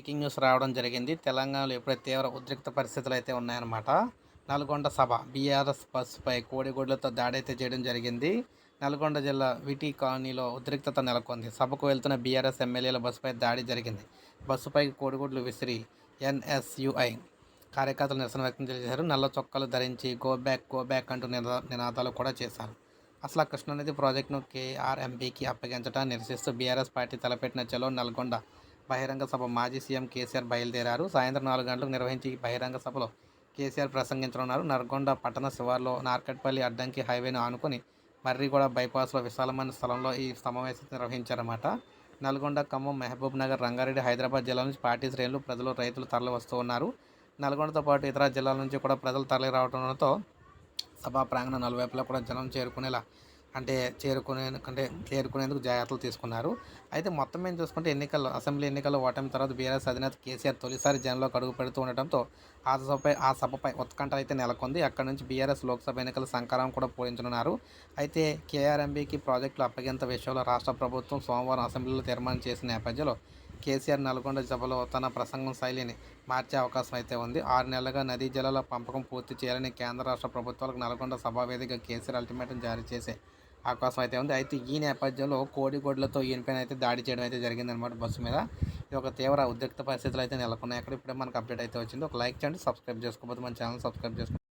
Breaking news రావడం జరిగింది. తెలంగాణలో ఎప్పుడైతే తీవ్ర ఉద్రిక్త పరిస్థితులు అయితే ఉన్నాయన్నమాట. నల్గొండ సభ బీఆర్ఎస్ బస్సుపై కోడిగుడ్లతో దాడి అయితే చేయడం జరిగింది. నల్గొండ జిల్లా విటి కాలనీలో ఉద్రిక్తత నెలకొంది. సభకు వెళ్తున్న బీఆర్ఎస్ ఎమ్మెల్యేల బస్సుపై దాడి జరిగింది. బస్సుపై కోడిగుడ్లు విసిరి ఎన్ఎస్యుఐ కార్యకర్తలు నిరసన వ్యక్తం చేశారు. నల్ల చొక్కాలు ధరించి గో బ్యాక్ గో బ్యాక్ అంటూ నినా నినాదాలు కూడా చేశారు. అసలు కృష్ణానది ప్రాజెక్టును కేఆర్ఎంపీకి అప్పగించడాన్ని నిరసిస్తూ బీఆర్ఎస్ పార్టీ తలపెట్టిన చలో నల్గొండ బహిరంగ సభ మాజీ సీఎం కేసీఆర్ బయలుదేరారు. సాయంత్రం నాలుగు గంటలకు నిర్వహించి బహిరంగ సభలో కేసీఆర్ ప్రసంగించనున్నారు. నల్గొండ పట్టణ శివార్లో నార్కట్పల్లి అడ్డంకి హైవేను ఆనుకుని మర్రిగూడ బైపాస్లో విశాలమైన స్థలంలో ఈ సమావేశం నిర్వహించారన్నమాట. నల్గొండ ఖమ్మం మహబూబ్ నగర్ రంగారెడ్డి హైదరాబాద్ జిల్లా నుంచి పార్టీ శ్రేణులు ప్రజలు రైతులు తరలి వస్తూ ఉన్నారు. నల్గొండతో పాటు ఇతర జిల్లాల నుంచి కూడా ప్రజలు తరలి రావడంతో సభా ప్రాంగణం నలువైపులా కూడా జనం చేరుకునేలా అంటే చేరుకునే అంటే చేరుకునేందుకు జాగ్రత్తలు తీసుకున్నారు. అయితే మొత్తం మేము చూసుకుంటే ఎన్నికల్లో అసెంబ్లీ ఎన్నికల్లో ఓటమి తర్వాత బీఆర్ఎస్ అధినేత కేసీఆర్ తొలిసారి జనంలోకి అడుగు పెడుతూ ఉండటంతో ఆ సభపై ఆ సభపై ఉత్కంఠ అయితే నెలకొంది. అక్కడ నుంచి బీఆర్ఎస్ లోక్సభ ఎన్నికల సంకారం కూడా పూరించనున్నారు. అయితే కేఆర్ఎంబీకి ప్రాజెక్టులు అప్పగింత విషయంలో రాష్ట్ర ప్రభుత్వం సోమవారం అసెంబ్లీలో తీర్మానం చేసిన నేపథ్యంలో కేసీఆర్ నల్గొండ సభలో తన ప్రసంగం శైలిని మార్చే అవకాశం అయితే ఉంది. ఆరు నెలలుగా నదీ జలాల పంపకం పూర్తి చేయాలని కేంద్ర రాష్ట్ర ప్రభుత్వాలకు నల్గొండ సభా వేదిక కేసీఆర్ అల్టిమేటం జారీ చేసే అవకాశం అయితే ఉంది. అయితే ఈ నేపథ్యంలో కోడిగొడ్లతో ఈయనపైన అయితే దాడి చేయడం అయితే జరిగిందనమాట బస్సు మీద. ఇది ఒక తీవ్ర ఉద్రిక్త పరిస్థితులు అయితే నెలకొన్నాయి. అక్కడ ఇప్పుడే మనకు అప్డేట్ అయితే వచ్చింది. ఒక లైక్ చేయండి సబ్స్క్రైబ్ చేసుకోకపోతే మన ఛానల్ సబ్స్క్రైబ్ చేసుకోండి